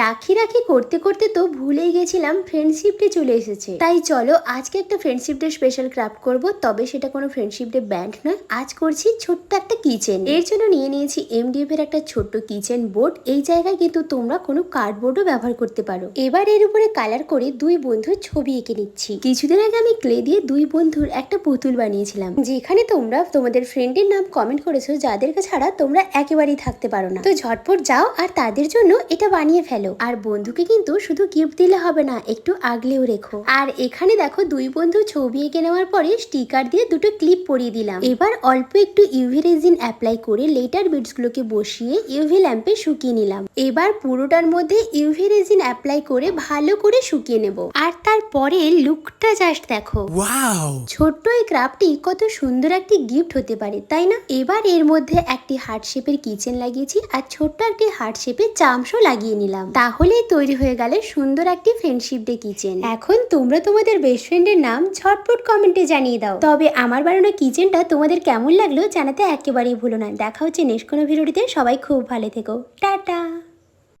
রাখি রাখি করতে করতে তো ভুলেই গেছিলাম ফ্রেন্ডশিপ ডে চলে এসেছে। তাই চলো, আজকে একটা ফ্রেন্ডশিপ ডে স্পেশাল ক্রাফট করব, তবে সেটা কোনো ফ্রেন্ডশিপ ডে ব্যান্ড নয়, আজ করছি ছোট্ট একটা কিচেন এর জন্য নিয়ে নিয়েছি এমডিএফ এর একটা ছোট্ট কিচেন বোর্ড এই জায়গায় কিন্তু তোমরা কোনো কার্ডবোর্ডও ব্যবহার করতে পারো। এবার এর উপরে কালার করে দুই বন্ধুর ছবি এঁকে নিচ্ছি। কিছুদিন আগে আমি ক্লে দিয়ে দুই বন্ধুর একটা পুতুল বানিয়েছিলাম, যেখানে তোমরা তোমাদের ফ্রেন্ডের নাম কমেন্ট করেছ, যাদেরকে ছাড়া তোমরা একেবারেই থাকতে পারো না। তো ঝটপট যাও আর তাদের জন্য এটা বানিয়ে ফেলো। আর বন্ধুকে কিন্তু শুধু গিফট দিলে হবে না একটু আগলেও রেখো। আর এখানে দেখো দুই বন্ধু ছবি এঁকে নেওয়ার পরে স্টিকার দিয়ে দুটো ক্লিপ পরিয়ে দিলাম। এবার অল্প একটু ইউভি রেজিন অ্যাপ্লাই করে লেটার বিডস গুলোকে বসিয়ে ইউভি ল্যাম্পে শুকিয়ে নিলাম। এবার পুরোটার মধ্যে ইউভি রেজিন অ্যাপ্লাই করে ভালো করে শুকিয়ে নেব। আর তারপরে লুকটা জাস্ট দেখো। ছোট্ট এই ক্রাফটটি কত সুন্দর একটি গিফট হতে পারে তাই না? এবার এর মধ্যে একটি হার্ট শেপের কিচেন লাগিয়েছি আর ছোট্ট একটি হার্ট শেপের চামচও লাগিয়ে নিলাম। তাহলেই তৈরি হয়ে গেলে সুন্দর একটি ফ্রেন্ডশিপ ডে কিচেন এখন তোমরা তোমাদের বেস্ট ফ্রেন্ডের নাম ঝটপট কমেন্টে জানিয়ে দাও। তবে আমার বানানো কিচেনটা তোমাদের কেমন লাগল জানাতে একেবারেই ভুলো না। দেখা হচ্ছে নেক্সট কোনো ভিডিওটিতে সবাই খুব ভালো থেকো। টাটা!